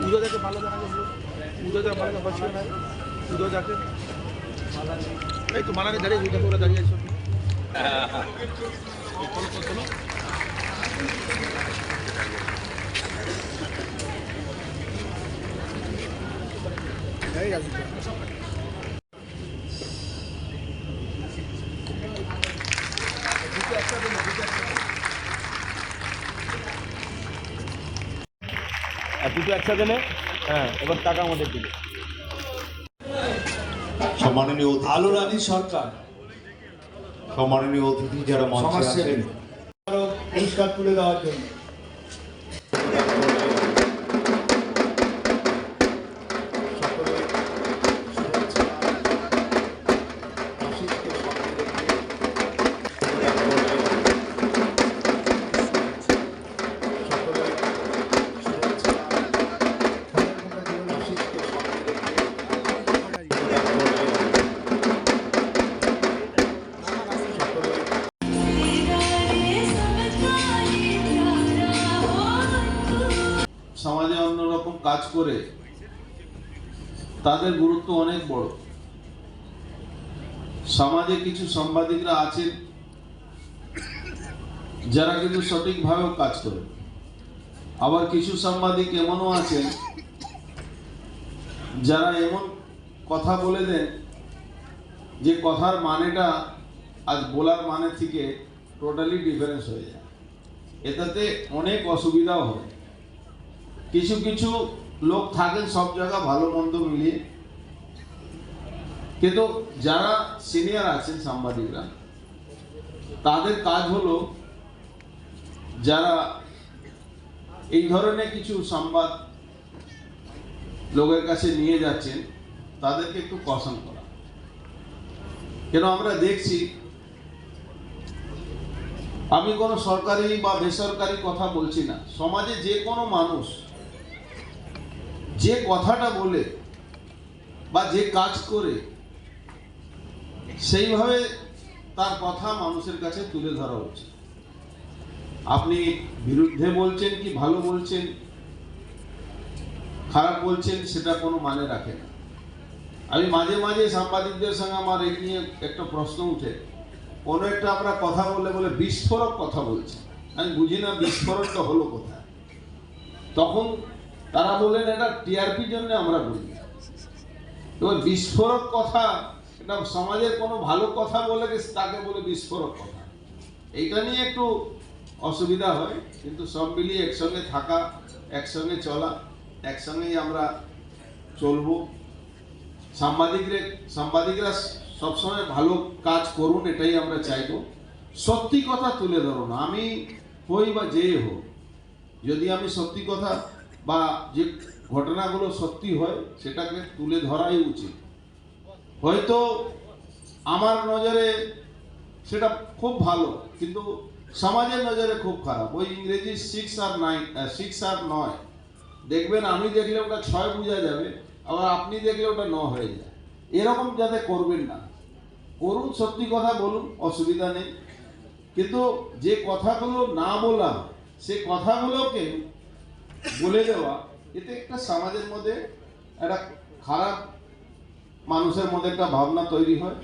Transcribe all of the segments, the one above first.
উদয়দাকে ভালো দেখা যাবে উদয়দা ভালো না উদয়দাকে এই তো মালানি দাঁড়িয়ে দেখো ওরা দাঁড়িয়ে আছে। চলো এই আর দুটো একসাথে নে। হ্যাঁ এবার টাকা আমাদের দিবে। সম্মাননীয় আলো রানী সরকার। সম্মাননীয় অতিথি যারা মঞ্চে আছেন পুরস্কার তুলে দেওয়ার জন্য। কাজ করে, তাদের গুরুত্ব অনেক বড়। সমাজে কিছু সাংবাদিকরা আছেন, যারা কিন্তু সঠিকভাবেও কাজ করে আবার কিছু সাংবাদিক এমনও আছেন, যারা এমন কথা বলে দেন যে কথার মানেটা আজ বলার মানে থেকে টোটালি ডিফারেন্স হয়ে যায়। এটাতে অনেক অসুবিধাও হয়। কিছু কিছু লোক থাকেন সব জায়গা ভালো মন্দ মিলিয়ে। কিন্তু যারা সিনিয়র আছেন সাংবাদিকরা, তাদের কাজ হলো যারা এই ধরনের কিছু সংবাদ লোকের কাছে নিয়ে যাচ্ছেন, তাদেরকে একটু কষণ করা। কেন আমরা দেখছি, আমি কোনো সরকারি বা বেসরকারি কথা বলছি না। সমাজে যে কোনো মানুষ যে কথাটা বলে বা যে কাজ করে, সেইভাবে তার কথা মানুষের কাছে তুলে ধরা উচিত। আপনি বিরুদ্ধে বলছেন কি ভালো বলছেন, খারাপ বলছেন, সেটা কোনো মানে রাখে না। আমি মাঝে মাঝে সাংবাদিকদের সঙ্গে আমার এই নিয়ে একটা প্রশ্ন উঠে, কোনো একটা আমরা কথা বললে বলে বিস্ফোরক কথা বলছি। আমি বুঝি না বিস্ফোরকটা হলো কোথায়। তখন তারা বললেন, এটা টিআরপির জন্য আমরা বলি। এবার বিস্ফোরক কথা, এটা সমাজের কোনো ভালো কথা বলে তাকে বলে বিস্ফোরক কথা। এইটা নিয়ে একটু অসুবিধা হয়, কিন্তু সব মিলিয়ে একসঙ্গে থাকা, একসঙ্গে চলা, একসঙ্গেই আমরা চলবো। সাংবাদিকরা সাংবাদিকরা সবসময় ভালো কাজ করুন, এটাই আমরা চাইব। সত্যি কথা তুলে ধরুন আমি হই বা যে হোক, যদি আমি সত্যি কথা বা যে ঘটনাগুলো সত্যি হয়, সেটাকে তুলে ধরাই উচিত। হয়তো আমার নজরে সেটা খুব ভালো, কিন্তু সমাজের নজরে খুব খারাপ। ওই ইংরেজি সিক্স আর নাইন সিক্স আর নয়। দেখবেন আমি দেখলে ওটা ছয় বোঝা যাবে, আবার আপনি দেখলে ওটা ন হয়ে যায়। এরকম যাতে করবেন না। করুন, সত্যি কথা বলুন, অসুবিধা নেই। কিন্তু যে কথাগুলো না বলা, সে কথাগুলোকে বলে দেওয়া, এতে একটা সমাজের মধ্যে একটা খারাপ মানুষের মধ্যে একটা ভাবনা তৈরি হয়।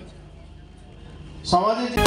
সমাজে যে